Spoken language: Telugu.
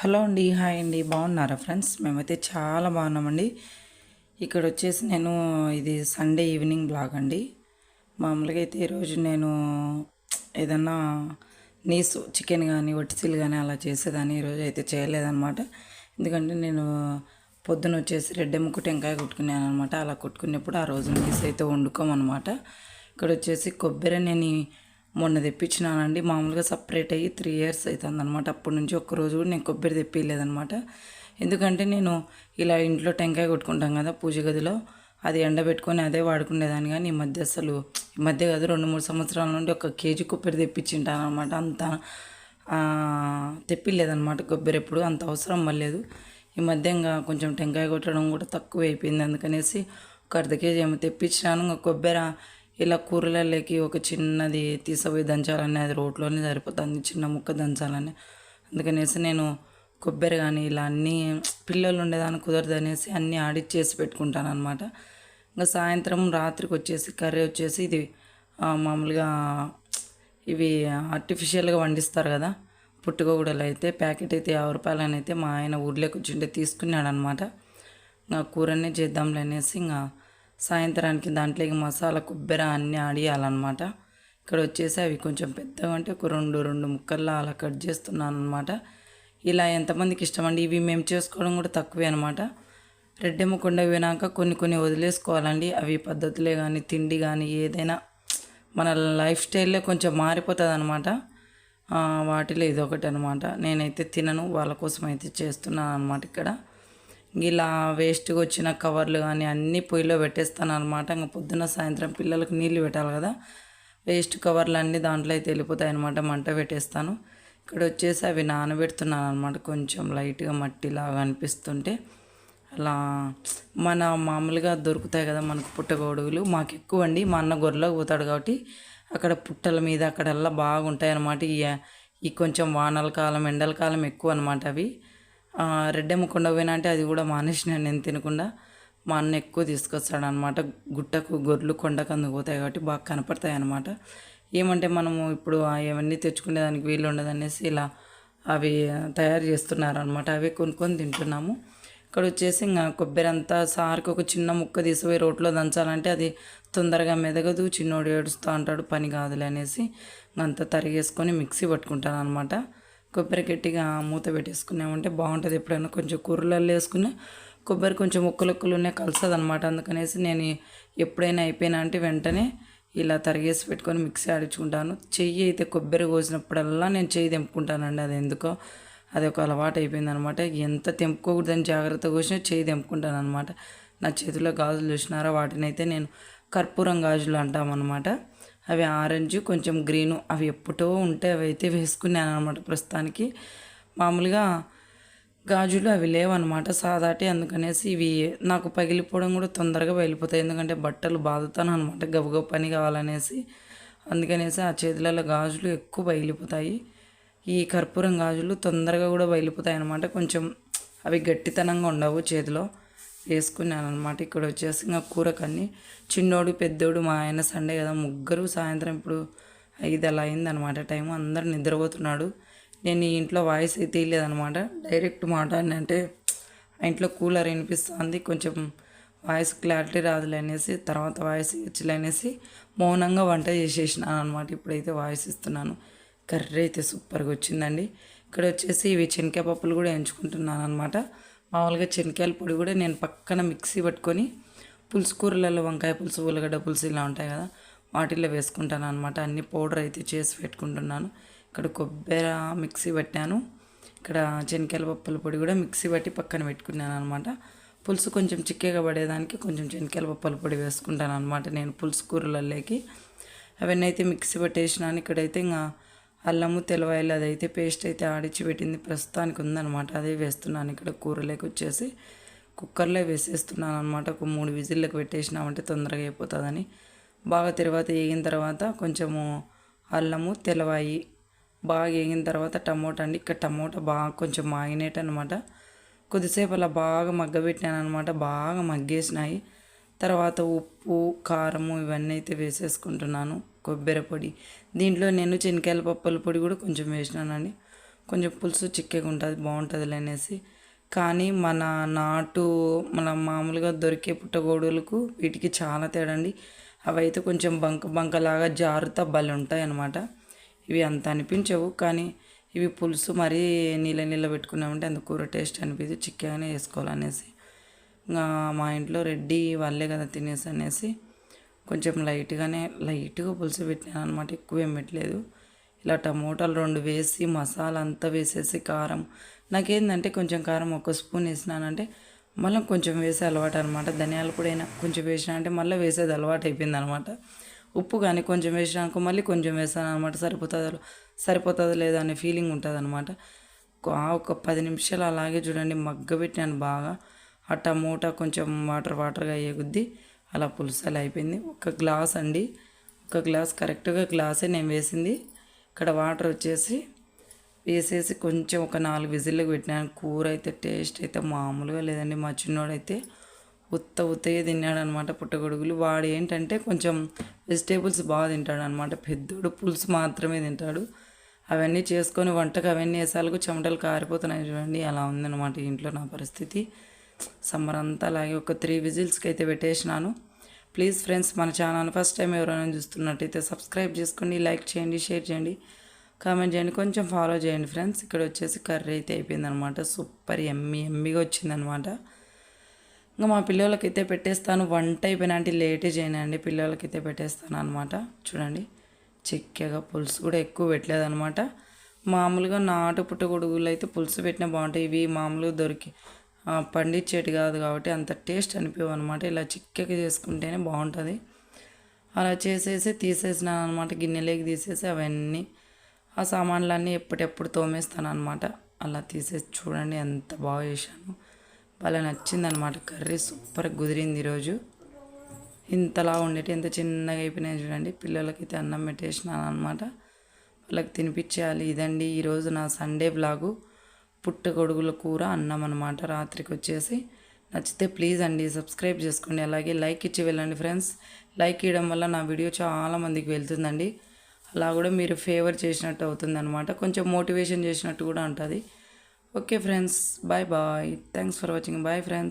హలో అండి హాయ్ అండి బాగున్నారా ఫ్రెండ్స్? మేమైతే చాలా బాగున్నామండి. ఇక్కడ వచ్చేసి నేను ఇది సండే ఈవినింగ్ బ్లాగ్ అండి. మామూలుగా అయితే ఈరోజు నేను ఏదన్నా నీసు చికెన్ కానీ వట్టిసీలు కానీ అలా చేసేదాన్ని ఈరోజు అయితే చేయలేదన్నమాట. ఎందుకంటే నేను పొద్దున వచ్చేసి రెడ్డెమ్మకు టెంకాయ కుట్టుకున్నాను అనమాట అలా కుట్టుకున్నప్పుడు ఆ రోజు నీసు అయితే వండుకోమన్నమాట. ఇక్కడ వచ్చేసి కొబ్బరి నేను మొన్న తెప్పించినానండి. మామూలుగా సపరేట్ అయ్యి త్రీ ఇయర్స్ అవుతుంది అనమాట అప్పటి నుంచి ఒక్కరోజు కూడా నేను కొబ్బరి తెప్పిలేదనమాట ఎందుకంటే నేను ఇలా ఇంట్లో టెంకాయ కొట్టుకుంటాం కదా పూజ గదిలో అది ఎండబెట్టుకొని అదే వాడుకునేదాన్ని. కానీ ఈ మధ్య అసలు ఈ మధ్య కాదు రెండు మూడు సంవత్సరాల నుండి ఒక కేజీ కొబ్బరి తెప్పించింటాను అనమాట అంత తెప్పిలేదనమాట కొబ్బరి ఎప్పుడు అంత అవసరం పడలేదు ఈ మధ్య ఇంకా కొంచెం టెంకాయ కొట్టడం కూడా తక్కువ అయిపోయింది అందుకనేసి ఒక అర్ధ కేజీ ఏమో తెప్పించినాను. ఇంకా కొబ్బరి ఇలా కూరలలోకి ఒక చిన్నది తీసిపోయి దంచాలని అది రోట్లోనే సరిపోతుంది చిన్న ముక్క దంచాలని. అందుకనేసి నేను కొబ్బరి కానీ ఇలా అన్నీ పిల్లలు ఉండేదాన్ని కుదరదు అనేసి అన్నీ ఆడిచ్చేసి పెట్టుకుంటాను అనమాట ఇంకా సాయంత్రం రాత్రికి వచ్చేసి కర్రీ వచ్చేసి ఇది మామూలుగా ఇవి ఆర్టిఫిషియల్గా వండిస్తారు కదా పుట్టుకోగూడలు అయితే ప్యాకెట్ అయితే యాభై రూపాయలని అయితే మా ఆయన ఊర్లోకి వచ్చింటే తీసుకున్నాడు అనమాట ఇంకా కూరనే చేద్దాంలే అనేసి ఇంకా సాయంత్రానికి దాంట్లోకి మసాలా కొబ్బరి అన్నీ ఆడియాలన్నమాట. ఇక్కడ వచ్చేసి అవి కొంచెం పెద్దగా అంటే ఒక రెండు రెండు ముక్కల్లా అలా కట్ చేస్తున్నాను అనమాట ఇలా ఎంతమందికి ఇష్టమండి? ఇవి మేము చేసుకోవడం కూడా తక్కువే అనమాట రెడ్డెమ్మ కొండ పోయినాక కొన్ని కొన్ని వదిలేసుకోవాలండి. అవి పద్ధతులే కానీ తిండి కానీ ఏదైనా మన లైఫ్ స్టైల్లో కొంచెం మారిపోతుంది అనమాట వాటిలో ఇదొకటి అనమాట నేనైతే తినను వాళ్ళ కోసం అయితే చేస్తున్నాను అనమాట ఇక్కడ. ఇలా వేస్ట్గా వచ్చిన కవర్లు కానీ అన్నీ పొయ్యిలో పెట్టేస్తాను అనమాట ఇంకా పొద్దున్న సాయంత్రం పిల్లలకు నీళ్ళు పెట్టాలి కదా. వేస్ట్ కవర్లు అన్నీ దాంట్లో అయితే వెళ్ళిపోతాయి అనమాట మంట పెట్టేస్తాను. ఇక్కడ వచ్చేసి అవి నానబెడుతున్నాను అనమాట కొంచెం లైట్గా మట్టిలాగా అనిపిస్తుంటే. అలా మన మామూలుగా దొరుకుతాయి కదా మనకు పుట్టగొడుగులు. మాకు ఎక్కువ అండి మా అన్న గొర్రెలోకి పోతాడు కాబట్టి అక్కడ పుట్టల మీద అక్కడల్లా బాగుంటాయి అనమాట ఈ ఈ కొంచెం వానల కాలం ఎండల కాలం ఎక్కువ అనమాట అవి. ఆ, కొండ పోయినా అంటే అది కూడా మానేసిన నేను తినకుండా. మా అన్న ఎక్కువ తీసుకొస్తాడు అనమాట గుట్టకు గొర్రెలు కొండకు అందుకుపోతాయి కాబట్టి బాగా కనపడతాయి అనమాట ఏమంటే మనము ఇప్పుడు అవన్నీ అవన్నీ తెచ్చుకునేదానికి వీలు ఉండదనేసి ఇలా అవి తయారు చేస్తున్నారు అనమాట అవి కొనుక్కొని తింటున్నాము. ఇక్కడ వచ్చేసి ఇంకా కొబ్బరి అంతా సార్కి ఒక చిన్న ముక్క తీసిపోయి రోట్లో దంచాలంటే అది తొందరగా మెదగదు. చిన్నోడు ఏడుస్తూ అంటాడు పని కాదులే అనేసి అంతా తరిగేసుకొని మిక్సీ పట్టుకుంటాను అనమాట కొబ్బరి గట్టిగా మూత పెట్టేసుకున్నామంటే బాగుంటుంది ఎప్పుడైనా కొంచెం కూరలలో వేసుకుని కొబ్బరి కొంచెం ముక్కలొక్కలునే కలుస్తుంది అనమాట అందుకనేసి నేను ఎప్పుడైనా అయిపోయినా అంటే వెంటనే ఇలా తరిగేసి పెట్టుకొని మిక్సీ ఆడించుకుంటాను. చెయ్యి అయితే కొబ్బరి కోసినప్పుడల్లా నేను చెయ్యి తెంపుకుంటానండి అది ఎందుకో. అది ఒక అలవాటు అయిపోయింది అనమాట ఎంత తెంపుకోకూడదని జాగ్రత్త కోసినా చెయ్యి తెంపుకుంటాను అనమాట నా చేతిలో గాజులు చూసినారా? వాటిని అయితే నేను కర్పూరం గాజులు అంటామన్నమాట అవి ఆరెంజ్ కొంచెం గ్రీను అవి ఎప్పుడో ఉంటే అవి అయితే వేసుకున్నాను అనమాట ప్రస్తుతానికి. మామూలుగా గాజులు అవి లేవన్నమాట సాదాటి అందుకనేసి ఇవి నాకు పగిలిపోవడం కూడా తొందరగా వెళ్ళిపోతాయి ఎందుకంటే బట్టలు బాదుతాను అనమాట గబగబ పని కావాలనేసి. అందుకనేసి ఆ చేతులలో గాజులు ఎక్కువ బయలిపోతాయి ఈ కర్పూరం గాజులు తొందరగా కూడా బయలిపోతాయి అనమాట కొంచెం అవి గట్టితనంగా ఉండవు చేతిలో. వేసుకున్నాను అనమాట ఇక్కడ వచ్చేసి ఇంకా కూరకన్నీ. చిన్నోడు పెద్దోడు మా ఆయన సండే కదా ముగ్గురు సాయంత్రం ఇప్పుడు ఐదు అలా అయిందనమాట టైం అందరు నిద్రపోతున్నాడు. నేను ఈ ఇంట్లో వాయిస్ అయితే లేదనమాట డైరెక్ట్ మాట అంటే ఆ ఇంట్లో కూలర్ వినిపిస్తుంది. కొంచెం వాయిస్ క్లారిటీ రాదులే అనేసి తర్వాత వాయిస్ ఇచ్చలే అనేసి మౌనంగా వంట చేసేసినాను అనమాట ఇప్పుడైతే వాయిస్ ఇస్తున్నాను. కర్రీ అయితే సూపర్గా వచ్చిందండి. ఇక్కడ వచ్చేసి ఇవి చెనక్కాయ పప్పులు కూడా ఎంచుకుంటున్నాను అనమాట మామూలుగా శనకాయల పొడి కూడా నేను పక్కన మిక్సీ పట్టుకొని పులుసు కూరలలో వంకాయ పులుసు ఉల్లగడ్డ పులుసు ఇలా ఉంటాయి కదా వాటిల్లో వేసుకుంటాను అనమాట అన్ని పౌడర్ అయితే చేసి పెట్టుకుంటున్నాను. ఇక్కడ కొబ్బరి మిక్సీ పెట్టాను. ఇక్కడ శనకాయల పప్పుల పొడి కూడా మిక్సీ పట్టి పక్కన పెట్టుకున్నాను అనమాట పులుసు కొంచెం చిక్కగా పడేదానికి కొంచెం శనకాయల పప్పుల పొడి వేసుకుంటాను అనమాట నేను పులుసు కూరలలోకి. అవన్నీ అయితే మిక్సీ పట్టేసినాను. ఇక్కడైతే ఇంకా అల్లము తెలవాయలు అదైతే పేస్ట్ అయితే ఆడిచి పెట్టింది. ప్రస్తుతానికి ఉందనమాట అదే వేస్తున్నాను ఇక్కడ కూరలోకి వచ్చేసి. కుక్కర్లో వేసేస్తున్నాను అనమాట ఒక మూడు విజిల్లకు పెట్టేసినామంటే తొందరగా అయిపోతుందని. బాగా తర్వాత వేగిన తర్వాత కొంచెము అల్లము తెలవాయి బాగా వేగిన తర్వాత టమోటా అండి. ఇక్కడ టమోటా బాగా కొంచెం మాగినట్టు అనమాట కొద్దిసేపు అలా బాగా మగ్గబెట్టాను అనమాట బాగా మగ్గేసినాయి. తర్వాత ఉప్పు కారము ఇవన్నీ అయితే వేసేసుకుంటున్నాను. కొబ్బరి పొడి. దీంట్లో నేను చెనికాయల పప్పుల పొడి కూడా కొంచెం వేసినానండి. కొంచెం పులుసు చిక్కగా ఉంటుంది బాగుంటుంది అనేసి. కానీ మన నాటు మన మామూలుగా దొరికే పుట్టగోడులకు వీటికి చాలా తేడా అండి అవి అయితే కొంచెం బంక బంకలాగా జారుతా భలే ఉంటాయి అన్నమాట ఇవి అంత అనిపించవు కానీ ఇవి పులుసు మరీ నీళ్ళ నీళ్ళ పెట్టుకున్నామంటే అంత కూర టేస్ట్ అనిపించి చిక్కగానే వేసుకోవాలనేసి. ఇంకా మా ఇంట్లో రెడ్డి వాళ్ళే కదా తినేసి అనేసి కొంచెం లైట్గానే లైట్గా పులుసు పెట్టినాను అనమాట ఎక్కువ ఏం పెట్టలేదు. ఇలా టమోటాలు రెండు వేసి మసాలా అంతా వేసేసి కారం. నాకేందంటే కొంచెం కారం ఒక స్పూన్ వేసినానంటే మళ్ళీ కొంచెం వేసే అలవాటు అనమాట. ధనియాలు కూడా అయినా కొంచెం వేసినా అంటే మళ్ళీ వేసేది అలవాటు అయిపోయింది అనమాట. ఉప్పు కానీ కొంచెం వేసినాక మళ్ళీ కొంచెం వేసాను అనమాట. సరిపోతుందో సరిపోతుందో లేదో అనే ఫీలింగ్ ఉంటుంది అనమాట ఒక పది నిమిషాలు అలాగే చూడండి మగ్గబెట్టాను బాగా. ఆ టమోటా కొంచెం వాటర్ వాటర్గా అయ్యే కొద్దీ అలా పులుసలు అయిపోయింది. ఒక గ్లాస్ అండి. ఒక గ్లాస్ కరెక్ట్గా గ్లాసే నేను వేసింది. ఇక్కడ వాటర్ వచ్చేసి వేసేసి కొంచెం ఒక నాలుగు విజిల్లకు పెట్టినాను కూర అయితే టేస్ట్ అయితే మామూలుగా లేదండి. మా చిన్నోడైతే ఉత్త ఉత్తయ్య తిన్నాడు అనమాట పుట్టగొడుగులు. వాడు ఏంటంటే కొంచెం వెజిటేబుల్స్ బాగా తింటాడు అనమాట పెద్దోడు పులుసు మాత్రమే తింటాడు. అవన్నీ చేసుకొని వంటకు అవన్నీ వేసాలకు చెమటలు కారిపోతున్నాయి చూడండి. అలా ఉందన్నమాట ఇంట్లో నా పరిస్థితి. సమ్మర్ అంతా అలాగే ఒక త్రీ విజిల్స్కి అయితే పెట్టేసినాను. ప్లీజ్ ఫ్రెండ్స్ మన ఛానల్ ఫస్ట్ టైం ఎవరైనా చూస్తున్నట్టయితే సబ్స్క్రైబ్ చేసుకోండి లైక్ చేయండి షేర్ చేయండి కామెంట్ చేయండి కొంచెం ఫాలో చేయండి ఫ్రెండ్స్. ఇక్కడ వచ్చేసి కర్రీ అయితే అయిపోయిందనమాట సూపర్ ఎమ్మి ఎమ్మిగా వచ్చిందనమాట ఇంకా మా పిల్లలకైతే పెట్టేస్తాను. వంట అయిపోయినా అంటే లేటే చేయనండి పిల్లలకైతే పెట్టేస్తాను అనమాట చూడండి చిక్కగా పులుసు కూడా ఎక్కువ పెట్టలేదనమాట మామూలుగా నాటు పుట్టగొడుగులు అయితే పులుసు పెట్టినా బాగుంటాయి. ఇవి మామూలుగా దొరికి పండించేటి కాదు కాబట్టి అంత టేస్ట్ అనిపించవు అనమాట ఇలా చిక్కకి చేసుకుంటేనే బాగుంటుంది. అలా చేసేసి తీసేసినాను అనమాట గిన్నెలోకి తీసేసి అవన్నీ ఆ సామాన్లన్నీ ఎప్పటికెప్పుడు తోమేస్తాను అనమాట అలా తీసేసి చూడండి ఎంత బాగా చేశాను. భలే నచ్చింది అనమాట కర్రీ సూపర్ కుదిరింది ఈరోజు. ఇంతలా ఉండేటి ఎంత చిన్నగా అయిపోయినాయి చూడండి. పిల్లలకైతే అన్నం పెట్టేసినాను అనమాట వాళ్ళకి తినిపించేయాలి. ఇదండి ఈరోజు నా సండే బ్లాగు. పుట్టగొడుగుల కూర అన్నం అనమాట రాత్రికి వచ్చేసి నచ్చితే ప్లీజ్ అండి సబ్స్క్రైబ్ చేసుకోండి. అలాగే లైక్ ఇచ్చి వెళ్ళండి ఫ్రెండ్స్. లైక్ ఇవ్వడం వల్ల నా వీడియో చాలా మందికి వెళ్తుందండి. అలా కూడా మీరు ఫేవర్ చేసినట్టు అవుతుంది అనమాట కొంచెం మోటివేషన్ చేసినట్టు కూడా ఉంటుంది. Okay friends bye bye. Thanks for watching. Bye friends.